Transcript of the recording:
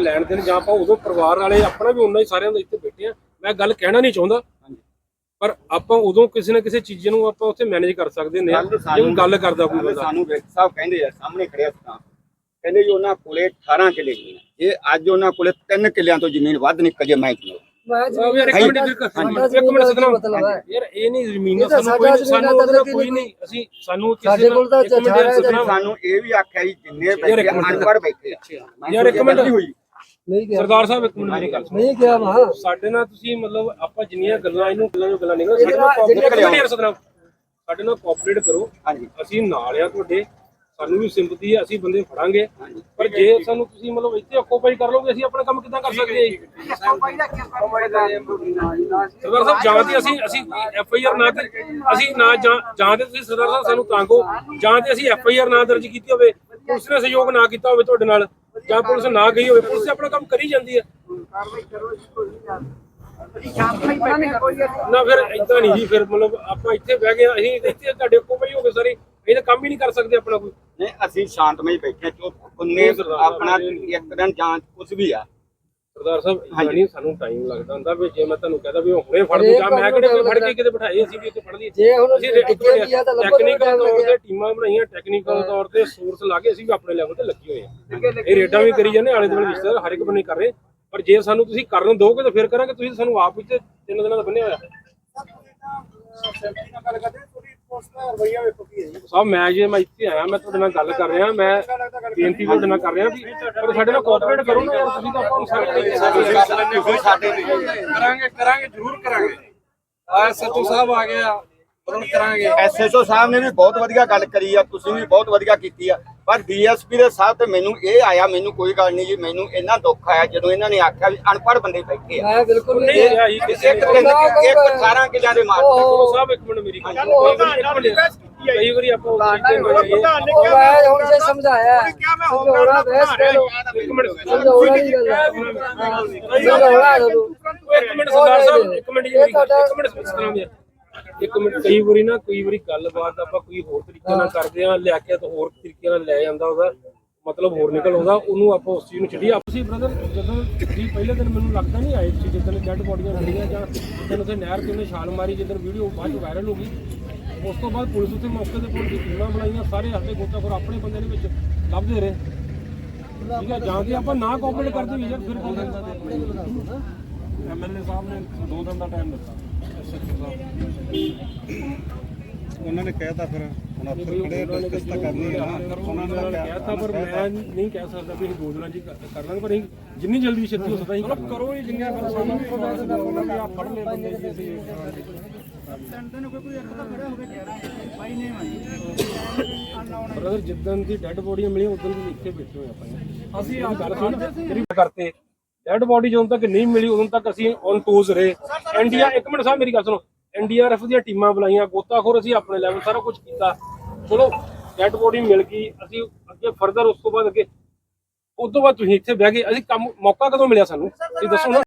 ਲੈਣ ਦੇਣ ਜਾਂ ਆਪਾਂ ਉਦੋਂ ਪਰਿਵਾਰ ਵਾਲੇ ਆਪਣਾ ਵੀ ਉਨਾ ਹੀ ਸਾਰਿਆਂ ਦਾ ਇੱਥੇ ਬੈਠੇ ਆ ਮੈਂ ਗੱਲ ਕਹਿਣਾ ਨਹੀਂ ਚਾਹੁੰਦਾ। ਪਰ ਆਪਾਂ ਉਦੋਂ ਕਿਸੇ ਨਾ ਕਿਸੇ ਚੀਜ਼ ਨੂੰ ਆਪਾਂ ਉੱਥੇ ਮੈਨੇਜ ਕਰ ਸਕਦੇ ਨੇ ਜੇ ਕੋਈ ਗੱਲ ਕਰਦਾ ਕੋਈ ਬੰਦਾ। ਸਾਨੂੰ ਵਿਰਕ ਸਾਹਿਬ ਕਹਿੰਦੇ ਆ ਸਾਹਮਣੇ ਖੜਿਆ ਸੀ ਕਹਿੰਦੇ ਜੀ ਉਹਨਾਂ ਕੋਲੇ 18 ਕਿੱਲੇ ਜ਼ਮੀਨ ਹੈ। ਇਹ ਅੱਜ ਉਹਨਾਂ ਕੋਲੇ 3 ਕਿੱਲਿਆਂ ਤੋਂ ਜ਼ਮੀਨ ਵੱਧ ਨਿਕਲ ਜੇ ਮੈਂ ਕਿਉਂ? ਯਾਰ ਇੱਕ। ਮਿੰਟ ਇੱਕ ਮਿੰਟ ਹੈ। ਯਾਰ ਇਹ ਨਹੀਂ ਜ਼ਮੀਨ ਤਾਂ ਸਾਨੂੰ ਕੋਈ ਨਹੀਂ ਸਾਨੂੰ ਕੋਈ ਤਾਂ ਨਹੀਂ। ਅਸੀਂ ਸਾਨੂੰ ਸਾਡੇ ਕੋਲ ਤਾਂ ਸਾਨੂੰ ਇਹ ਵੀ ਆਖਿਆ ਜੀ ਜਿੰਨੇ ਬੈਠੇ ਬੈਠੇ ਯਾਰ ਇੱਕ ਮਿੰਟ। ਹੋਈ। ਨਹੀਂ ਗਿਆ ਸਰਦਾਰ ਸਾਹਿਬ ਇੱਕ ਮਿੰਟ ਮੇਰੀ ਗੱਲ ਸੁਣੋ। ਨਹੀਂ ਗਿਆ ਵਾ। ਸਾਡੇ ਨਾਲ ਤੁਸੀਂ ਮਤਲਬ ਆਪਾਂ ਜਿੰਨੀਆਂ ਗੱਲਾਂ ਇਹਨੂੰ ਗੱਲਾਂ ਨੂੰ ਗੱਲਾਂ ਨਹੀਂ ਕਰਦੇ ਸਾਡੇ ਨਾਲ ਕੋਆਪਰੇਟ ਕਰੋ। ਸਾਡੇ ਨਾਲ ਕੋਆਪਰੇਟ ਕਰੋ। ਹਾਂਜੀ। ਅਸੀਂ ਨਾਲ ਆ ਤੁਹਾਡੇ। ਸਾਨੂੰ ਵੀ ਸਿੰਪਥੀ ਹੈ ਅਸੀਂ ਬੰਦੇ ਫੜਾਂਗੇ। ਪਰ ਜੇ ਸਾਨੂੰ ਤੁਸੀਂ ਮਤਲਬ ਇੱਥੇ ਆਕੂਪਾਈ ਕਰ ਲਓਗੇ ਅਸੀਂ ਆਪਣਾ ਕੰਮ ਕਿੱਦਾਂ ਕਰ ਸਕਦੇ ਹਾਂ ਸਰਦਾਰ ਸਾਹਿਬ ਜਾਂ ਤੇ ਅਸੀਂ ਅਸੀਂ ਐਫ ਆਈ ਆਰ ਨਾ ਕਰ ਅਸੀਂ ਨਾ ਜਾਂ ਜਾਂ ਤੇ ਤੁਸੀਂ ਸਰਦਾਰ ਸਾਹਿਬ ਸਾਨੂੰ ਤਾਂਗੋ ਜਾਂ ਤੇ ਅਸੀਂ ਐਫ ਆਈ ਆਰ ਨਾ ਦਰਜ ਕੀਤੀ ਹੋਵੇ ਪੁਲਿਸ ਨੇ ਸਹਿਯੋਗ ਨਾ ਕੀਤਾ ਹੋਵੇ ਤੁਹਾਡੇ ਨਾਲ। ਜਾਂ ਪੁਲਿਸ ਨਾ ਗਈ ਹੋਵੇ ਪੁਲਿਸ ਆਪਣਾ ਕੰਮ ਕਰੀ ਜਾਂਦੀ ਹੈ। ਨਾ ਫਿਰ ਇਦਾਂ ਨਹੀਂ ਜੀ ਫਿਰ ਮਤਲਬ ਆਪਾਂ ਇੱਥੇ ਬਹਿ ਗਏ ਅਸੀਂ ਇੱਥੇ ਤੁਹਾਡੇ ਆਕੂਪਾਈ ਹੋ ਗਏ ਸਾਰੇ ਇਹ ਤਾਂ ਕੰਮ ਹੀ ਨਹੀਂ ਕਰ ਸਕਦੇ ਆਪਣਾ ਕੋਈ। ਨਹੀਂ ਅਸੀਂ ਸ਼ਾਂਤਮਈ ਬੈਠੇ ਚੁੱਪ ਕੁੰਨੇ ਉਹ ਸਰਦਾਰ ਸਾਹਿਬ ਆਪਣਾ। ਇੱਕ ਦਿਨ ਜਾਂਚ ਕੁਝ ਵੀ ਆ ਸਰਦਾਰ ਸਾਹਿਬ ਹਾਂਜੀ। ਨਹੀਂ ਸਾਨੂੰ ਟਾਈਮ ਲੱਗਦਾ ਹੁੰਦਾ ਵੀ ਜੇ ਮੈਂ ਤੁਹਾਨੂੰ ਕਹਦਾ ਵੀ ਹੁਣੇ ਫੜ ਦੂੰ ਜਾਂ ਮੈਂ ਕੰਮ ਨੂੰ ਕਿਹੜੇ ਫੜ ਕੇ। ਕਿਤੇ ਬਿਠਾਏ ਅਸੀਂ ਵੀ ਇੱਥੇ ਫੜ ਲਈਏ ਜੇ ਹੁਣ ਅਸੀਂ ਅੱਗੇ ਵੀ ਆ ਤਾਂ ਟੈਕਨੀਕਲ ਤੌਰ ਤੇ। ਟੀਮਾਂ ਬਣਾਈਆਂ ਟੈਕਨੀਕਲ ਤੌਰ ਤੇ ਸੋਰਸ ਲਾ ਕੇ ਅਸੀਂ ਵੀ ਆਪਣੇ ਲੈਵਲ ਤੇ ਲੱਗੇ ਹੋਏ ਆ ਇਹ ਰੇਡਾਂ ਵੀ ਕਰੀ ਜਾਂਦੇ ਆਲੇ ਦੁਆਲੇ ਰਿਸ਼ਤੇਦਾਰ ਹਰ ਇੱਕ ਬੰਨੇ ਕਰ ਰਹੇ ਪਰ ਜੇ ਸਾਨੂੰ ਤੁਸੀਂ ਕਰਨ ਦੋਗੇ ਤਾਂ ਫਿਰ ਕਰਾਂਗੇ ਤੁਸੀਂ ਸਾਨੂੰ ਆਪ ਵਿੱਚ ਤਿੰਨ ਦਿਨਾਂ ਦਾ ਬੰਨਿਆ ਹੋਇਆ ਸਾਹਿਬ ਮੈਂ ਜੇ ਮੈਂ ਇੱਥੇ ਆਇਆ ਮੈਂ ਤੁਹਾਡੇ ਨਾਲ ਗੱਲ ਕਰ ਰਿਹਾ ਮੈਂ ਬੇਨਤੀ ਤੁਹਾਡੇ ਨਾਲ ਕਰ ਰਿਹਾ ਵੀ ਪਰ ਸਾਡੇ ਨਾਲ ਕੋਆਪਰੇਟ ਕਰੋ ਨਾ ਯਾਰ ਤੁਸੀਂ ਤਾਂ ਆਪਾਂ ਨੂੰ ਸਾਡੇ ਕਰਾਂਗੇ ਕਰਾਂਗੇ ਜ਼ਰੂਰ ਕਰਾਂਗੇ। ਐਸਐਚਓ ਸਾਹਿਬ ਆ ਗਿਆ। ਕਰਾਂਗੇ ਐਸਐਸਓ ਸਾਹਿਬ ਨੇ ਵੀ ਬਹੁਤ ਵਧੀਆ ਗੱਲ ਕਰੀ ਆ ਤੁਸੀਂ ਵੀ ਬਹੁਤ ਵਧੀਆ ਕੀਤੀ ਆ ਪਰ ਡੀਐਸਪੀ ਦੇ ਸਾਹਿਬ ਤੇ ਮੈਨੂੰ ਇਹ ਆਇਆ ਮੈਨੂੰ ਕੋਈ ਗੱਲ ਨਹੀਂ ਜੀ ਮੈਨੂੰ ਇੰਨਾ ਦੁੱਖ ਆਇਆ ਜਦੋਂ ਇਹਨਾਂ ਨੇ ਆਖਿਆ ਵੀ ਅਨਪੜ੍ਹ ਬੰਦੇ ਬੈਠੇ ਆ ਮੈਂ ਬਿਲਕੁਲ ਨਹੀਂ ਨਹੀਂ ਆਈ ਕਿਸੇ ਇੱਕ ਦਿਨ ਇੱਕ 18 ਕਿੱਲਿਆਂ ਦੇ ਮਾਰ ਚਲੋ ਸਾਹਿਬ ਇੱਕ ਮਿੰਟ ਮੇਰੀ ਗੱਲ ਕਈ ਵਾਰੀ ਇੱਕ ਮਿੰਟ ਕਈ ਵਾਰੀ ਆਪਾਂ ਤੇ ਨਾ ਉਹ ਮੈਂ ਹੁਣ ਜੇ ਸਮਝਾਇਆ ਸਮਝਾਉਣਾ ਬਹਿਸ ਕਰ ਲੋ ਇੱਕ ਮਿੰਟ ਸਮਝਾਉਣਾ ਨਹੀਂ ਗੱਲ ਸਮਝਾਉਣਾ ਤੁਹਾਨੂੰ ਇੱਕ ਮਿੰਟ ਸਰਦਾਰ ਸਾਹਿਬ ਇੱਕ ਮਿੰਟ ਜੀ ਇੱਕ ਮਿੰਟ ਸਤਨਾਮ ਯਾਰ ਇੱਕ ਮਿੰਟ, ਕਈ ਵਾਰੀ ਨਾ, ਕਈ ਵਾਰੀ ਗੱਲਬਾਤ ਆਪਾਂ ਕੋਈ ਹੋਰ ਤਰੀਕੇ ਨਾਲ ਕਰਦੇ ਆ ਲਿਆ ਕੇ ਤਾਂ ਹੋਰ ਤਰੀਕੇ ਨਾਲ ਲੈ ਜਾਂਦਾ ਉਹਦਾ, ਮਤਲਬ ਹੋਰ ਨਿਕਲ ਆਉਂਦਾ, ਉਹਨੂੰ ਆਪਾਂ ਉਸ ਚੀਜ਼ ਨੂੰ ਛੱਡੀਏ। ਆਪਸੀ ਬ੍ਰਦਰ ਜਦੋਂ ਤੁਸੀਂ ਪਹਿਲੇ ਦਿਨ ਮੈਨੂੰ ਲੱਗਦਾ ਨਹੀਂ ਆਏ ਸੀ ਜਿੱਦਣ ਡੈਡ ਬੋਡੀਆਂ ਮਿਲੀਆਂ ਜਾਂ ਜਿੱਦਣ ਉੱਥੇ ਨਹਿਰ ਤੇ ਉਹਨੇ ਛਾਲ ਮਾਰੀ, ਜਿੱਦਣ ਵੀਡੀਓ ਬਾਅਦ ਚ ਵਾਇਰਲ ਹੋ ਗਈ, ਉਸ ਤੋਂ ਬਾਅਦ ਪੁਲਿਸ ਉੱਥੇ ਮੌਕੇ ਤੇ ਪਹੁੰਚ ਗਈ ਟੀਮਾਂ ਬਣਾਈਆਂ, ਸਾਰੇ ਸਾਡੇ ਗੋਤਾਖੋਰ ਆਪਣੇ ਬੰਦੇ ਦੇ ਵਿੱਚ ਲੱਭਦੇ ਰਹੇ। ਠੀਕ ਹੈ, ਜਾਂ ਤੇ ਆਪਾਂ ਨਾ ਕੋਆਪਰੇਟ ਕਰਦੇ ਵੀ ਯਾਰ ਫਿਰ ਕੀ ਕਰਦਾ ਐਮਐਲਏ ਸਾਹਿਬ ਨੇ ਦੋ ਦਿਨ ਦਾ ਟਾਈਮ ਦਿੱਤਾ। ਐਸਐਚਓ ਸਾਹਿਬ ਉਹਨਾਂ ਨੇ ਕਹਿਤਾ ਫਿਰ ਹੁਣ ਅਫਸਰ ਖੜੇ ਤਾਂ ਕਰਨੀ ਹੈ ਨਾ। ਉਹਨਾਂ ਨੇ ਕਿਹਾ ਤਾਂ ਪਰ ਮੈਂ ਨਹੀਂ ਕਹਿ ਸਕਦਾ ਵੀ ਅਸੀਂ ਚ ਹੀ ਕਰ ਲਾਂਗੇ ਪਰ ਅਸੀਂ ਜਿੰਨੀ ਜਲਦੀ ਛੇਤੀ ਹੋ ਸਕਦਾ ਅਸੀਂ ਕਰੋ ਹੀ ਜਿੰਨੀਆਂ ਕਰ ਹੈ ਉਹਨਾਂ ਵੀ ਆ ਫੜ ਲੈ ਬੰਦੇ ਜੀ ਅਸੀਂ ਬ੍ਰਦਰ ਜਿੱਦਣ ਦੀ ਡੈੱਡ ਬੋਡੀਆਂ ਮਿਲੀਆਂ ਉਦੋਂ ਦੀ ਇੱਥੇ ਬੈਠੇ ਹੋਏ ਆਪਾਂ ਅਸੀਂ ਆ ਗੱਲ ਕਰਤੇ। ਡੈਡ ਬੋਡੀ ਜਦੋਂ ਤੱਕ ਨਹੀਂ ਮਿਲੀ, ਉਦੋਂ ਤੱਕ ਅਸੀਂ ਔਨ ਟੂਜ਼ ਰਹੇ। ਇੰਡੀਆ ਇੱਕ ਮਿੰਟ ਸਾਹਿਬ, ਮੇਰੀ ਗੱਲ ਸੁਣੋ। ਐਨਡੀਆਰਐਫ ਦੀਆਂ ਟੀਮਾਂ ਬੁਲਾਈਆਂ, ਗੋਤਾਖੋਰ ਅਸੀਂ ਆਪਣੇ ਲੈਵਲ ਸਾਰਾ ਕੁਝ ਕੀਤਾ। ਚਲੋ ਡੈੱਡ ਬੋਡੀ ਮਿਲ ਗਈ, ਅਸੀਂ ਅੱਗੇ ਫਰਦਰ ਉਸ ਤੋਂ ਬਾਅਦ ਅੱਗੇ ਉਸ ਤੋਂ ਬਾਅਦ ਤੁਸੀਂ ਇੱਥੇ ਬਹਿ ਗਏ, ਅਸੀਂ ਕੰਮ ਮੌਕਾ ਕਦੋਂ ਮਿਲਿਆ ਸਾਨੂੰ? ਤੁਸੀਂ ਦੱਸੋ ਨਾ।